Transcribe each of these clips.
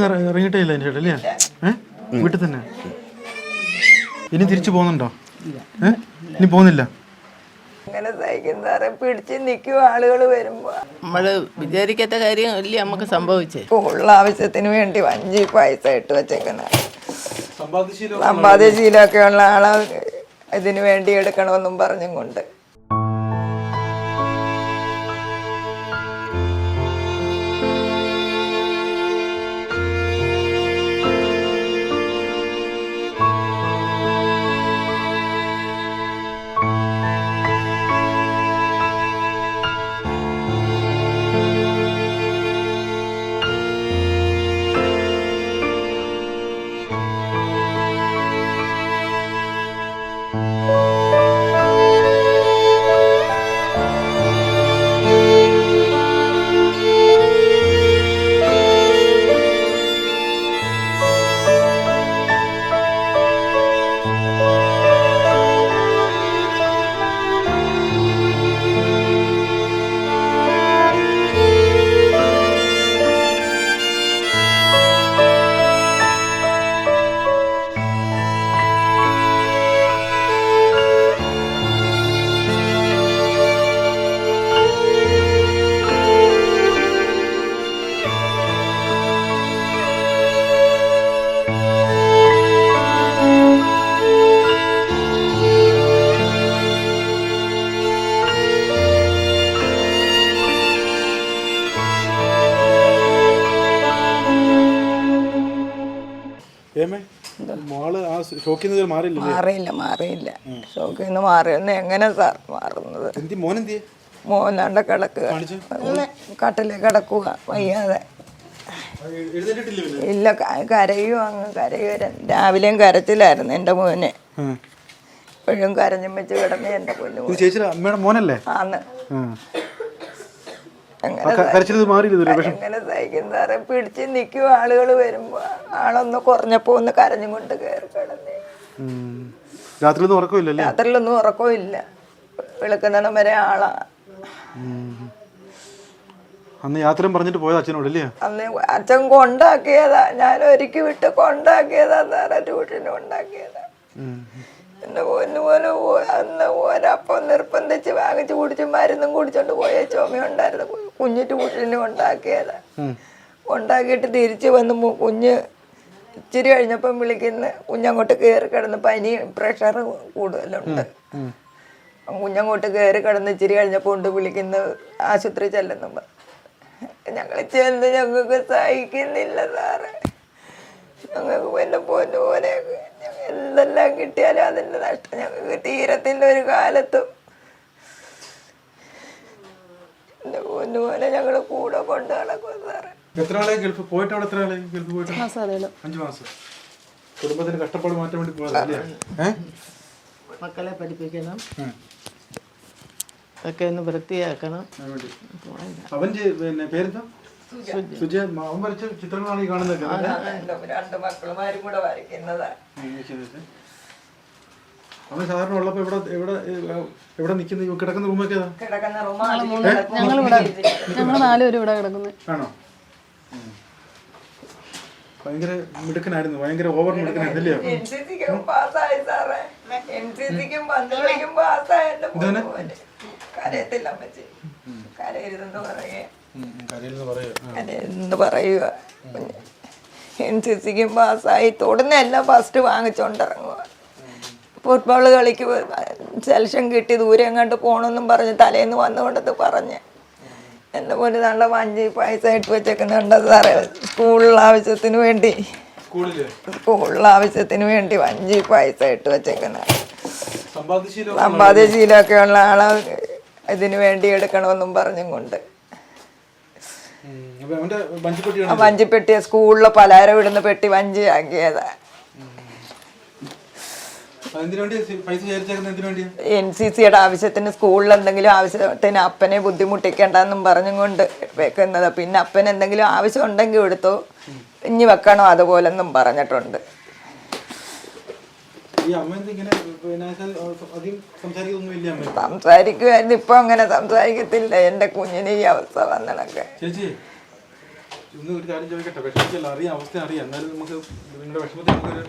ഇറ- ഇറങ്ങിയിട്ടേ ഇല്ല എന്റെ ചേട്ടാ അല്ലേ ഏഹ് വീട്ടിൽ തന്നെ? ഇനി തിരിച്ചു പോകുന്നുണ്ടോ? ഏഹ് ഇനി പോകുന്നില്ല? അങ്ങനെ സഹിക്കുന്നവരെ സാറേ. പിടിച്ച് നിൽക്കും ആളുകൾ വരുമ്പോ. നമ്മൾ വിചാരിക്കാത്ത കാര്യം അല്ലേ നമുക്ക് സംഭവിച്ചേ? ഉള്ള ആവശ്യത്തിന് വേണ്ടി വഞ്ചി പൈസ ഇട്ട് വെച്ചേക്കുന്ന. സമ്പാദ്യശീലമൊക്കെ ഉള്ള ആളെ ഇതിനു വേണ്ടി എടുക്കണമെന്നും പറഞ്ഞും കൊണ്ട്. മോൾ ആ ഷോക്കിൽ നിന്ന് മാറിയില്ല? മാറിയില്ല മാറിയില്ല. ഷോക്കിൽ നിന്ന് മാറിയെന്ന് എങ്ങനെ സാർ മാറുന്നത്? മോനെന്തിയെ മോനാണ്ട കിടക്കുക. കട്ടിൽ കിടക്കുക വയ്യാതെ. ഇല്ല കരയും അങ്ങ്? കരയും? രാവിലെയും കരച്ചിലായിരുന്നു എന്റെ മോനെ. ഇപ്പോഴും കരഞ്ഞും വെച്ച് കിടന്ന് എന്റെ പൊന്നു ചേച്ചി അമ്മയുടെ മോനല്ലേ? ആന്ന്. അങ്ങനെ സഹിക്കും. സാറേ പിടിച്ച് നിൽക്കും ആളുകൾ വരുമ്പോ ആളൊന്ന് കുറഞ്ഞപ്പോ ഒന്ന് കരഞ്ഞും കൊണ്ട് കയറി കിടന്നേ. രാത്രി ഒന്നും ഉറക്കമില്ലല്ലേ രാത്രിയിലൊന്നും ഉറക്കമില്ല വെളുക്കുന്നിടം വരെ ആളാ. അന്ന് യാത്രയും പറഞ്ഞിട്ട് പോയത് അച്ഛനോട് അല്ലേ? അന്ന് അച്ഛൻ കൊണ്ടാക്കിയതാ. ഞാൻ ഒരുക്കി വിട്ട് കൊണ്ടാക്കിയതാ സാറേ. ട്യൂഷന് കൊണ്ടാക്കിയതാ. എന്റെ പൊന്നു പോലെ അന്ന് ഒരപ്പം നിർബന്ധിച്ച് വാങ്ങിച്ച് കുടിച്ച് മരുന്നും കുടിച്ചോണ്ട് പോയ ചുമയുണ്ടായിരുന്നു കുഞ്ഞ് ട്യൂഷന് ഉണ്ടാക്കിയത്. ഉണ്ടാക്കിയിട്ട് തിരിച്ച് വന്ന് കുഞ്ഞ് ഇച്ചിരി കഴിഞ്ഞപ്പം വിളിക്കുന്ന കുഞ്ഞങ്ങോട്ട് കയറി കിടന്ന് പനി പ്രഷർ കൂടുതലുണ്ട്. കുഞ്ഞങ്ങോട്ട് കയറി കിടന്ന് ഇച്ചിരി കഴിഞ്ഞപ്പോൾ കൊണ്ട് വിളിക്കുന്ന ആശുപത്രി ചെല്ലുന്നു ഞങ്ങൾ ചെന്ന് ഞങ്ങൾക്ക് സഹിക്കുന്നില്ല സാറ്. ഞങ്ങൾക്ക് പിന്നെ പൊന്നു പോലെ എന്തെല്ലാം കിട്ടിയാലും അതിന്റെ നഷ്ടം ഞങ്ങൾക്ക് തീരത്തിന്റെ ഒരു കാലത്തും എന്റെ പൊന്നു ഞങ്ങൾ കൂടെ കൊണ്ട് നടക്കും സാറേ. എത്ര ആളെ ഗൾഫ്? പോയിട്ട് അവിടെ എത്ര ആളെ ഗൾഫ് പോയിട്ട്? മാസം അഞ്ചു മാസം. കുടുംബത്തിന് കഷ്ടപ്പാട് മാറ്റാൻ വേണ്ടി പോയതല്ലേ മക്കളെ പഠിപ്പിക്കണം. ഒക്കെ ഒന്ന് വൃത്തിയാക്കണം. അവൻ പിന്നെ പേരെന്താ? സുജയ അവൻ വരച്ച ചിത്രങ്ങളാണ് ഈ കാണുന്നത് രണ്ട് മക്കളുമാരും കൂടെ വരയ്ക്കുന്നതാ. അവൻ സാധാരണ ഉള്ളപ്പോ ഇവിടെ ഇവിടെ ഇവിടെ നിൽക്കുന്ന കിടക്കുന്ന റൂമൊക്കെ ഏതാ? കിടക്കുന്ന റുമാൽ ഞങ്ങൾ ഇവിടെ ഞങ്ങൾ നാലുപേരും ഇവിടെ കിടക്കുന്നത് ആണോ. ഭയങ്കര മിടുക്കനായിരുന്നു. ഭയങ്കര ഓവർ മിടുക്കനായിരുന്നു അല്ലയോ എൻ സി സിക്കും പാസ്സായി പറയുക. എൻ സി സിക്കും തൊടുന്നെല്ലാം ഫസ്റ്റ് വാങ്ങിച്ചോണ്ടിറങ്ങുക ഫുട്ബോൾ കളിക്ക് സെലക്ഷൻ കിട്ടി ദൂരെ എങ്ങോട്ട് പോകണമെന്നും പറഞ്ഞ് തലേന്ന് വന്നുകൊണ്ടത് പറഞ്ഞ്. എന്റെ പോലെ നല്ല വഞ്ചി പൈസ ഇട്ട് വെച്ചേക്കുന്നുണ്ട് സാറേ. സ്കൂളിൽ ആവശ്യത്തിന് വേണ്ടി. സ്കൂളിൽ? സ്കൂളിൽ ആവശ്യത്തിന് വേണ്ടി വഞ്ചി പൈസ ഇട്ട് വെച്ചേക്കുന്ന സമ്പാദ്യശീലം സമ്പാദ്യശീലമൊക്കെ ഉള്ള ആളെ ഇതിനു വേണ്ടി എടുക്കണമെന്നും പറഞ്ഞും കൊണ്ട് വഞ്ചിപ്പെട്ടിയ സ്കൂളിലെ പലഹാരം ഇടുന്ന പെട്ടി വഞ്ചിയാക്കിയതാ എന്തിനു വേണ്ടി പൈസ വിചാരിച്ചേക്കുന്നത് എന്തിനു വേണ്ടിയാ എൻ സി സിയുടെ ആവശ്യത്തിന് സ്കൂളിൽ എന്തെങ്കിലും ആവശ്യത്തിന് അപ്പനെ ബുദ്ധിമുട്ടിക്കേണ്ടെന്നും പറഞ്ഞും കൊണ്ട് വെക്കുന്നത്. പിന്നെ അപ്പൻ എന്തെങ്കിലും ആവശ്യം ഉണ്ടെങ്കിൽ എടുത്തു. ഇനി വെക്കണോ അതുപോലെന്നും പറഞ്ഞിട്ടുണ്ട്. സംസാരിക്കുമായിരുന്നു ഇപ്പൊ അങ്ങനെ സംസാരിക്കത്തില്ല. എന്റെ കുഞ്ഞിന് ഈ അവസ്ഥ വന്നണൊക്കെ ചേച്ചി ഇന്ന് ഒരു കാര്യം ചോദിക്കട്ടെ? വിഷമത്തിൽ അറിയാം. അവസ്ഥ അറിയാം. എന്നാലും നമുക്ക് നിങ്ങളുടെ വിഷമത്തിൽ നമുക്കൊരു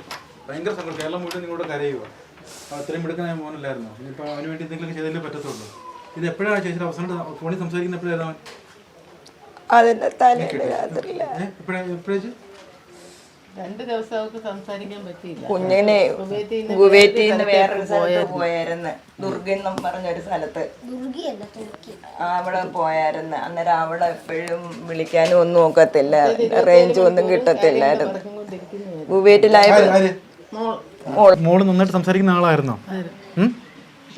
ഭയങ്കര സങ്കടം കേരളം മുഴുവൻ നിങ്ങളോട് കരയുക. അത്രയും മിടുക്കനായ മോനല്ലായിരുന്നു? ഇനിയിപ്പോൾ അവന് വേണ്ടി എന്തെങ്കിലും ചെയ്തല്ലേ പറ്റത്തുള്ളൂ. ഇത് എപ്പോഴാണ് ചേച്ചി അവസാനം ഫോണിൽ സംസാരിക്കുന്ന എപ്പോഴായിരുന്നു അവൻ അതിന്റെ എപ്പോഴാ രണ്ട് ദിവസം അവർക്ക് സംസാരിക്കാൻ പറ്റിയില്ല. കുഞ്ഞിനെ കുവൈറ്റിൽ നിന്ന് വേറൊരു സ്ഥലത്ത് പോയായിരുന്നു. ദുർഗ എന്നും പറഞ്ഞൊരു സ്ഥലത്ത്. ആ, അവിടെ പോയായിരുന്നു. അന്നേരം അവിടെ എപ്പോഴും വിളിക്കാനും ഒന്നും ഒക്കത്തില്ല റേഞ്ച് ഒന്നും കിട്ടത്തില്ലായിരുന്നു. മോൾ മോൾ നന്നായിട്ട് സംസാരിക്കുന്ന ആളായിരുന്നോ?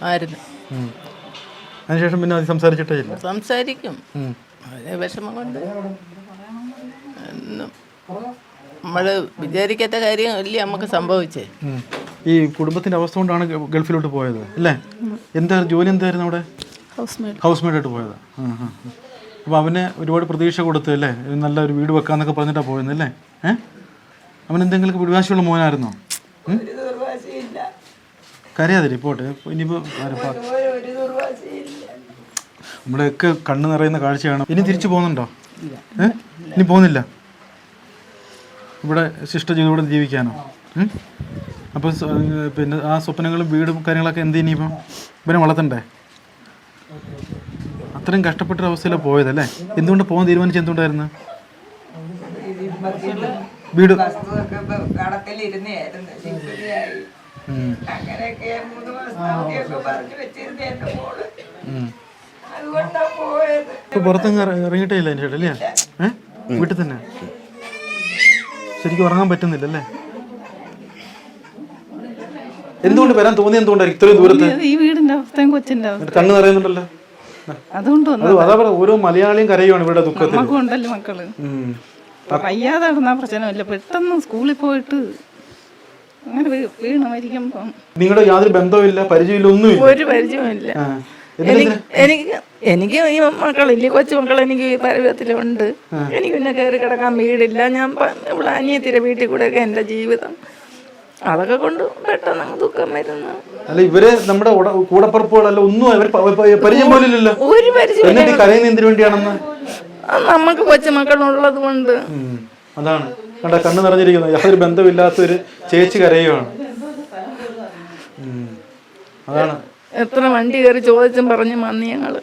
ആയിരുന്നു. അതിനുശേഷം പിന്നെ അത് സംസാരിച്ചിട്ടേ ഇല്ല? സംസാരിക്കും. വിഷമം കൊണ്ട് നമ്മൾ വിചാരിക്കാത്ത കാര്യം അല്ലേ നമുക്ക് സംഭവിച്ചേ? ഈ കുടുംബത്തിന്റെ അവസ്ഥ കൊണ്ടാണ് ഗൾഫിലോട്ട് പോയത് അല്ലേ? എന്താ ജോലി എന്തായിരുന്നു അവിടെ? ഹൗസ് മെയ്ഡായിട്ട് പോയത്. അപ്പോൾ അവന് ഒരുപാട് പ്രതീക്ഷ കൊടുത്തു അല്ലേ? നല്ല ഒരു വീട് വെക്കാന്നൊക്കെ പറഞ്ഞിട്ടാണ് പോയത് അല്ലേ? ഏഹ് അവൻ എന്തെങ്കിലും വിടുവാശിയുള്ള മോനായിരുന്നോ? കരയാതിരി പോട്ടെ ഇനിയിപ്പോൾ ഒരു കണ്ണു നിറയുന്ന കാഴ്ചയാണ്. ഇനി തിരിച്ചു പോകുന്നുണ്ടോ? ഏഹ് ഇനി പോകുന്നില്ല? ഇവിടെ ശിഷ്ട ജീവിതം ജീവിക്കാനോ അപ്പം പിന്നെ ആ സ്വപ്നങ്ങളും വീടും കാര്യങ്ങളൊക്കെ എന്ത് ഇനിയിപ്പം ഇവനെ വളർത്തണ്ടേ? അത്രയും കഷ്ടപ്പെട്ട അവസ്ഥയിലാണ് പോയതല്ലേ എന്തുകൊണ്ട് പോകാൻ തീരുമാനിച്ച എന്തുകൊണ്ടായിരുന്നു? വീട്. കടത്തിലിരുന്നായിരുന്നു ഉം. അങ്ങനെയൊക്കെ മൂന്ന് മാസം അവധിയൊക്കെ പറഞ്ഞു വെച്ചിരുന്ന എന്റെ മോൾ. ഉം. അതുകൊണ്ടാ പോയത്. ഇപ്പൊ പുറത്തങ്ങ് ഇറ- ഇറങ്ങിയിട്ടേ ഇല്ല എന്റെ ചേട്ടാ അല്ലേ? വീട്ടിൽ തന്നെ. ശരിക്കും ഉറങ്ങാൻ പറ്റുന്നില്ല അല്ലേ എന്തുകൊണ്ട് വരാൻ തോന്നി എന്തുകൊണ്ടായിരിക്കും ഇത്രയും ദൂരത്ത്? ഈ വീടിന്റെ അവസ്ഥയും കൊച്ചിന്റെ അവസ്ഥ. കണ്ണ് നിറയുന്നുണ്ടല്ലോ? അതുകൊണ്ട് വന്നു അത് പറയാ ഓരോ മലയാളിയും കരയുവാണ് ഇവിടെ ദുഃഖത്തിൽ. നമുക്കും ഉണ്ടല്ലോ മക്കൾ. വയ്യാതെ നടന്ന പ്രശ്നമില്ല. പെട്ടെന്ന് സ്കൂളിൽ പോയിട്ട് അങ്ങനെ വീണ് മരിക്കുമ്പം നിങ്ങളുടെ യാതൊരു ബന്ധവുമില്ല പരിചയമില്ല ഒന്നുമില്ല ഒരു പരിചയമില്ല എനിക്ക് എനിക്ക് എനിക്ക് ഈ മക്കളില്ലേ കൊച്ചു മക്കൾ എനിക്ക് ഈ പരുവത്തിലുണ്ട് എനിക്ക് പിന്നെ കയറി കിടക്കാൻ വീടില്ല. ഞാൻ ഇവിടെ അനിയത്തിരെ വീട്ടിൽ കൂടെയൊക്കെ എന്റെ ജീവിതം. അതൊക്കെ കൊണ്ട് പെട്ടെന്ന് ദുഃഖം വരുന്നു. അല്ല ഇവർ നമ്മുടെ കൂടപ്പുറപ്പുകളല്ല ഒന്നും പ- പരിചയം പോലില്ലല്ലോ. ഒരു പരിചയം എന്നിട്ട് കരയുന്ന എന്തിനു വേണ്ടിയാണെന്ന്? നമുക്ക് കൊച്ചുമക്കളുള്ളത് കൊണ്ട്. അതാണ്. കണ്ട കണ്ണ് നിറഞ്ഞിരിക്കുന്നത് യാതൊരു ബന്ധമില്ലാത്ത ഒരു ചേച്ചി കരയുവാണ്. അതാണ്. എത്ര വണ്ടി കയറി ചോദിച്ചും പറഞ്ഞു വന്ന് ഞങ്ങൾ.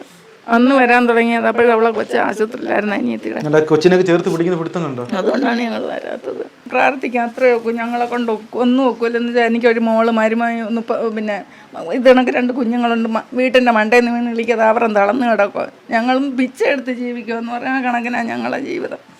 അന്ന് വരാൻ തുടങ്ങിയത്. അപ്പോഴും അവളെ കൊച്ചു ആശുപത്രിയിലായിരുന്നു അനിയത്തിയുടെ. കൊച്ചിനൊക്കെ ചേർത്ത് പിടിക്കുന്ന പിടുത്തം കണ്ടോ അതുകൊണ്ടാണ് ഞങ്ങൾ വരാത്തത്. പ്രാർത്ഥിക്കാൻ അത്രേ ഒക്കും ഞങ്ങളെ കൊണ്ട് ഒന്നും ഒക്കില്ലെന്ന് വെച്ചാൽ എനിക്കൊരു മോൾ മരുമായി ഒന്ന് പിന്നെ ഇത് കണക്ക് രണ്ട് കുഞ്ഞുങ്ങളുണ്ട്. വീട്ടിന്റെ മണ്ടയിൽ നിന്ന് വീണ് വിളിക്കാതെ അവരം തളർന്ന് കിടക്കുക ഞങ്ങളും പിച്ചെടുത്ത് ജീവിക്കുമെന്ന് പറഞ്ഞാൽ കണക്കിനാണ് ഞങ്ങളെ ജീവിതം.